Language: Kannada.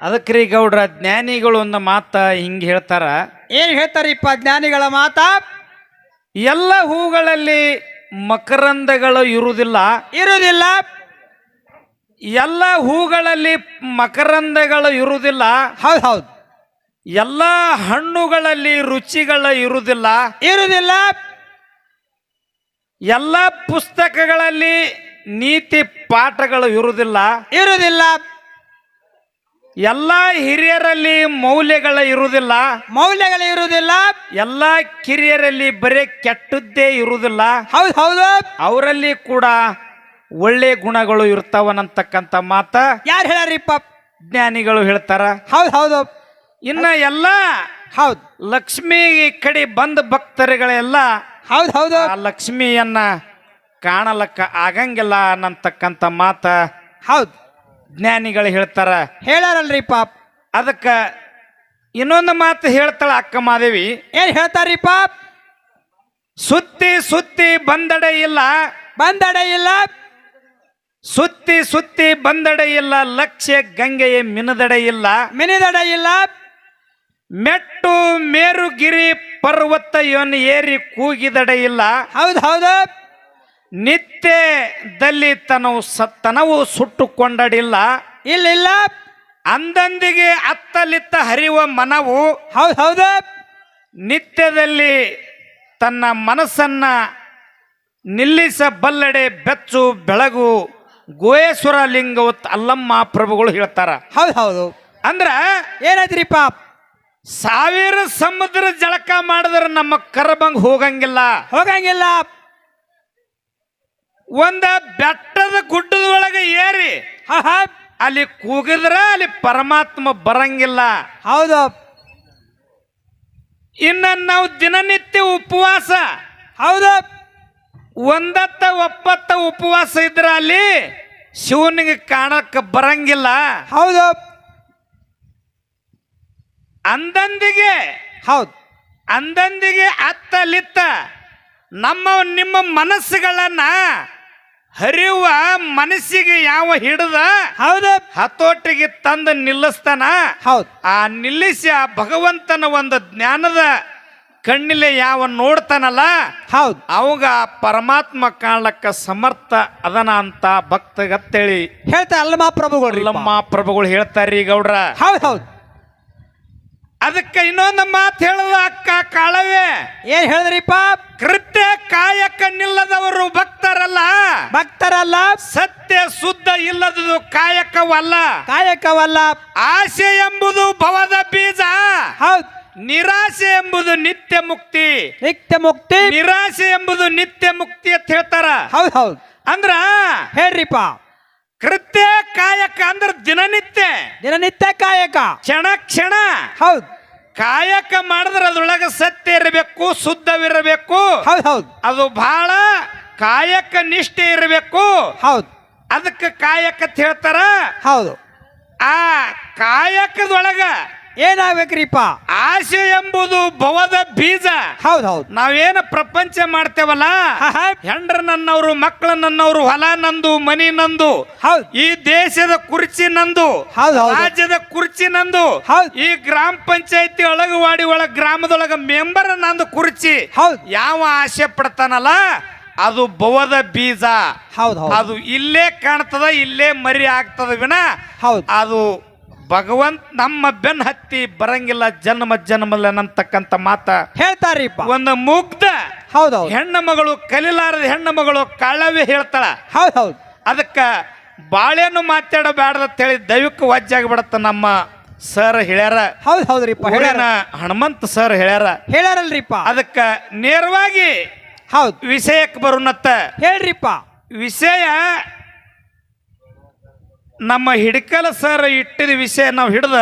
ಅದಕ್ರಿ ಗೌಡ್ರ ಜ್ಞಾನಿಗಳು ಒಂದು ಮಾತ ಹಿಂಗ್ ಹೇಳ್ತಾರ. ಏನ್ ಹೇಳ್ತಾರಿಪ್ಪ ಜ್ಞಾನಿಗಳ ಮಾತ? ಎಲ್ಲ ಹೂಗಳಲ್ಲಿ ಮಕರಂದಗಳು ಇರುವುದಿಲ್ಲ. ಇರುವುದಿಲ್ಲ. ಎಲ್ಲ ಹೂಗಳಲ್ಲಿ ಮಕರಂದಗಳು ಇರುವುದಿಲ್ಲ. ಹೌದು ಹೌದು. ಎಲ್ಲ ಹಣ್ಣುಗಳಲ್ಲಿ ರುಚಿಗಳು ಇರುವುದಿಲ್ಲ. ಇರುವುದಿಲ್ಲ. ಎಲ್ಲ ಪುಸ್ತಕಗಳಲ್ಲಿ ನೀತಿ ಪಾಠಗಳು ಇರುವುದಿಲ್ಲ. ಇರುವುದಿಲ್ಲ. ಎಲ್ಲ ಹಿರಿಯರಲ್ಲಿ ಮೌಲ್ಯಗಳ ಇರುವುದಿಲ್ಲ. ಮೌಲ್ಯಗಳು ಇರುವುದಿಲ್ಲ. ಎಲ್ಲ ಕಿರಿಯರಲ್ಲಿ ಬರೀ ಕೆಟ್ಟದ್ದೇ ಇರುವುದಿಲ್ಲ. ಹೌದು ಹೌದು. ಅವರಲ್ಲಿ ಕೂಡ ಒಳ್ಳೆ ಗುಣಗಳು ಇರ್ತಾವನಂತಕ್ಕಂಥ ಮಾತ ಯಾರು ಹೇಳ್ಯಾರಿಪ್ಪ? ಜ್ಞಾನಿಗಳು ಹೇಳ್ತಾರ. ಹೌದು ಹೌದು. ಇನ್ನ ಎಲ್ಲ ಹೌದು. ಲಕ್ಷ್ಮಿ ಕಡೆ ಬಂದ ಭಕ್ತರುಗಳೆಲ್ಲ ಹೌದು ಹೌದು. ಆ ಲಕ್ಷ್ಮಿಯನ್ನ ಕಾಣಲಕ್ಕ ಆಗಂಗಿಲ್ಲ ಅನ್ನತಕ್ಕಂಥ ಮಾತ ಹೌದು. ಜ್ಞಾನಿಗಳು ಹೇಳ್ತಾರ. ಹೇಳ್ಯಾರಲ್ರಿಪ್ಪ ಅದಕ್ಕ ಇನ್ನೊಂದು ಮಾತು ಹೇಳ್ತಾಳ ಅಕ್ಕ ಮಾದೇವಿ. ಏನ್ ಪಾಪ್? ಸುತ್ತಿ ಸುತ್ತಿ ಬಂದಡೆ ಇಲ್ಲ. ಬಂದಡೆ ಇಲ್ಲ. ಸುತ್ತಿ ಸುತ್ತಿ ಬಂದಡೆ ಇಲ್ಲ. ಲಕ್ಷ್ಯ ಗಂಗೆಯ ಮಿನದಡೆ ಇಲ್ಲ. ಮಿನಿದಡೆ ಇಲ್ಲ. ಮೆಟ್ಟು ಮೇರುಗಿರಿ ಪರ್ವತ ಇವನ್ ಏರಿ ಕೂಗಿದಡೆ ಇಲ್ಲ. ಹೌದು ಹೌದು. ನಿತ್ಯದಲ್ಲಿ ತನವು ಸ ತನವು ಸುಟ್ಟುಕೊಂಡಡಿಲ್ಲ. ಇಲ್ಲ ಇಲ್ಲ ಅಂದಂದಿಗೆ ಅತ್ತಲಿತ್ತ ಹರಿಯುವ ಮನವು ಹೌದು ಹೌದು. ನಿತ್ಯದಲ್ಲಿ ತನ್ನ ಮನಸ್ಸನ್ನ ನಿಲ್ಲಿಸಬಲ್ಲಡೆ ಬೆಚ್ಚು ಬೆಳಗು ಗೋಯೇಶ್ವರ ಲಿಂಗವತ್ ಅಲ್ಲಮ್ಮ ಪ್ರಭುಗಳು ಹೇಳ್ತಾರ. ಹೌದು ಹೌದು. ಅಂದ್ರ ಏನಾಯ್ತ್ರಿಪ್ಪ ಸಾವಿರ ಸಮುದ್ರ ಜಳಕ ಮಾಡಿದ್ರೆ ನಮ್ಮ ಕರಬಂಗ್ ಹೋಗಂಗಿಲ್ಲ. ಹೋಗಂಗಿಲ್ಲ. ಒಂದ ಬೆಟ್ಟದ ಗುಡ್ಡದ ಒಳಗೆ ಏರಿ. ಅಲ್ಲಿ ಕೂಗಿದ್ರೆ ಅಲ್ಲಿ ಪರಮಾತ್ಮ ಬರಂಗಿಲ್ಲ. ಹೌದು. ಇನ್ನ ನಾವು ದಿನನಿತ್ಯ ಉಪವಾಸ. ಹೌದು. ಒಂದತ್ತ ಒಪ್ಪತ್ತ ಉಪವಾಸ ಇದ್ರೆ ಅಲ್ಲಿ ಶಿವನಿಗೆ ಕಾಣಕ್ಕೆ ಬರಂಗಿಲ್ಲ. ಹೌದು. ಅಂದಂದಿಗೆ ಹೌದು. ಅಂದಂದಿಗೆ ಅತ್ತಲಿತ್ತ ನಮ್ಮ ನಿಮ್ಮ ಮನಸ್ಸುಗಳನ್ನ ಹರಿಯುವ ಮನಸ್ಸಿಗೆ ಯಾವ ಹಿಡಿದ ಹೌದು. ಹತೋಟಿಗೆ ತಂದು ನಿಲ್ಲಿಸ್ತಾನ? ಹೌದು. ಆ ನಿಲ್ಲಿಸಿ ಆ ಭಗವಂತನ ಒಂದು ಜ್ಞಾನದ ಕಣ್ಣಿಲೆ ಯಾವ ನೋಡ್ತಾನಲ್ಲ? ಹೌದು. ಅವಾಗ ಆ ಪರಮಾತ್ಮ ಕಾಣ್ಲಕ್ಕ ಸಮರ್ಥ ಅದನ ಅಂತ ಭಕ್ತಗತ್ತೇಳಿ ಹೇಳ್ತಾ ಅಲ್ಲಮ್ಮ ಪ್ರಭುಗಳು ನಮ್ಮ ಪ್ರಭುಗಳು ಹೇಳ್ತಾರ್ರಿ ಗೌಡ್ರ. ಹೌದು ಹೌದು. ಅದಕ್ಕೆ ಇನ್ನೊಂದು ಮಾತು ಹೇಳದ ಅಕ್ಕ ಕಾಳವೇ ಏನ್ ಹೇಳಿದ್ರಿಪ್ಪ? ಕೃತ್ಯ ಕಾಯಕ ನಿಲ್ಲದವರು ಭಕ್ತರಲ್ಲ. ಭಕ್ತರಲ್ಲ. ಸತ್ಯ ಶುದ್ಧ ಇಲ್ಲದುದು ಕಾಯಕವಲ್ಲ. ಕಾಯಕವಲ್ಲ. ಆಸೆ ಎಂಬುದು ಭವದ ಬೀಜ. ಹೌದು. ನಿರಾಸೆ ಎಂಬುದು ನಿತ್ಯ ಮುಕ್ತಿ. ನಿತ್ಯ ಮುಕ್ತಿ. ನಿರಾಸೆ ಎಂಬುದು ನಿತ್ಯ ಮುಕ್ತಿ ಅಂತ ಹೇಳ್ತಾರ. ಹೌದು ಹೌದು. ಅಂದ್ರ ಹೇಳ್ರಿಪ್ಪ. ಕೃತ್ಯ ಕಾಯಕ ಅಂದ್ರ ದಿನನಿತ್ಯ. ದಿನನಿತ್ಯ ಕಾಯಕ. ಕ್ಷಣ ಕ್ಷಣ. ಹೌದು. ಕಾಯಕ ಮಾಡಿದ್ರೆ ಅದ್ರೊಳಗೆ ಸತ್ಯ ಇರಬೇಕು ಶುದ್ಧವಿರಬೇಕು. ಹೌದು ಹೌದು. ಅದು ಬಹಳ ಕಾಯಕ ನಿಷ್ಠೆ ಇರಬೇಕು. ಹೌದು. ಅದಕ್ಕೆ ಕಾಯಕ ಅಂತ ಹೇಳ್ತಾರ. ಹೌದು. ಆ ಕಾಯಕದೊಳಗ ಏನಾಗ್ಬೇಕ್ರಿಪ್ಪ? ಆಸೆ ಎಂಬುದು ಭವದ ಬೀಜ. ಹೌದು ಹೌದು ನಾವೇನು ಪ್ರಪಂಚ ಮಾಡ್ತೇವಲ್ಲ. ಹೆಂಡ್ರ ನನ್ನವರು ಮಕ್ಕಳ ನನ್ನವರು ಹೊಲ ನಂದು ಮನಿ ನಂದು ಹೌದು. ಈ ದೇಶದ ಕುರ್ಚಿ ನಂದು ಹೌದು, ಹೌದು. ರಾಜ್ಯದ ಕುರ್ಚಿ ನಂದು ಹೌದು. ಈ ಗ್ರಾಮ ಪಂಚಾಯತಿ ಒಳಗವಾಡಿ ಒಳಗ ಗ್ರಾಮದೊಳಗ ಮೆಂಬರ್ ನಂದು ಕುರ್ಚಿ. ಹೌದು. ಯಾವ ಆಸೆ ಪಡ್ತಾನಲ್ಲ ಅದು ಭವದ ಬೀಜ. ಹೌದು ಹೌದು ಅದು ಇಲ್ಲೇ ಕಾಣ್ತದ ಇಲ್ಲೇ ಮರಿ ಆಗ್ತದ ವಿನ ಹೌದು. ಅದು ಭಗವಂತ ನಮ್ಮ ಬೆನ್ ಹತ್ತಿ ಬರಂಗಿಲ್ಲ ಜನ್ಮ ಜನ್ಮಲ್ಲ ಅನ್ನಂತಕ್ಕಂತ ಮಾತ. ಹೇಳ್ತಾರಿ ಒಂದು ಮುಗ್ಧ ಹೌದು ಹೆಣ್ಣು ಮಗಳು ಕಲಿಲಾರದ ಹೆಣ್ಣು ಮಗಳು ಕಳವೆ ಹೇಳ್ತಾಳ. ಹೌದು ಹೌದು ಅದಕ್ಕ ಬಾಳೆನು ಅಂತ ಹೇಳಿ ದೈವಿಕ ವಾಜ್ಯಾಗಿ ಬಿಡತ್ತ ನಮ್ಮ ಸರ್ ಹೇಳ್ಯಾರ. ಹೌದು ಹೌದ್ರಿಪ್ಪ ಹೇಳ್ಯಾರ ಹನುಮಂತ ಸರ್ ಹೇಳ್ಯಾರ. ಹೇಳ್ಯಾರಲ್ರಿಪ್ಪ. ಅದಕ್ಕ ನೇರವಾಗಿ ಹೌದು. ವಿಷಯಕ್ಕೆ ಬರುನತ್ತ. ಹೇಳ್ರಿಪ್ಪ. ವಿಷಯ ನಮ್ಮ ಹಿಡ್ಕಲ ಸರ್ ಇಟ್ಟಿದ ವಿಷಯ ನಾವು ಹಿಡ್ದ